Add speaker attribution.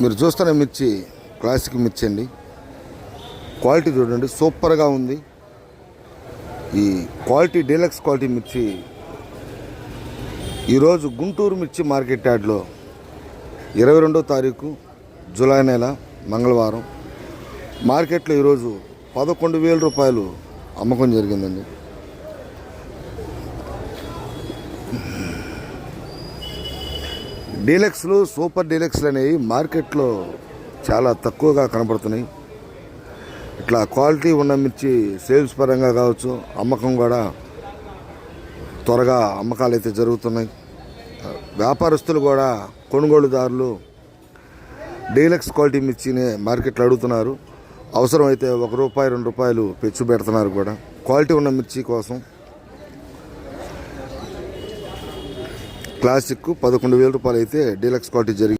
Speaker 1: మీరు చూస్తున్న మిర్చి క్లాసిక్ మిర్చి అండి. క్వాలిటీ చూడండి సూపర్గా ఉంది. ఈ క్వాలిటీ డీలక్స్ క్వాలిటీ మిర్చి ఈరోజు గుంటూరు మిర్చి మార్కెట్ యార్డ్లో ఇరవై రెండో తారీఖు జూలై నెల మంగళవారం. మార్కెట్లో ఈరోజు పదకొండు వేల రూపాయలు అమ్మకం జరిగిందండి. డీలక్స్లు సూపర్ డీలక్స్లు అనేవి మార్కెట్లో చాలా తక్కువగా కనపడుతున్నాయి ఇట్లా క్వాలిటీ ఉన్న మిర్చి సేల్స్ పరంగా కావచ్చు అమ్మకం కూడా త్వరగా అమ్మకాలు అయితే జరుగుతున్నాయి. వ్యాపారస్తులు కూడా కొనుగోలుదారులు డీలక్స్ క్వాలిటీ మిర్చిని మార్కెట్లో అడుగుతున్నారు. అవసరమైతే ఒక రూపాయి రెండు రూపాయలు పెచ్చు పెడుతున్నారు కూడా. క్వాలిటీ ఉన్న మిర్చి కోసం క్లాసిక్ పదకొండు వేల రూపాయలు అయితే డీలక్స్ క్వాలిటీ జరిగి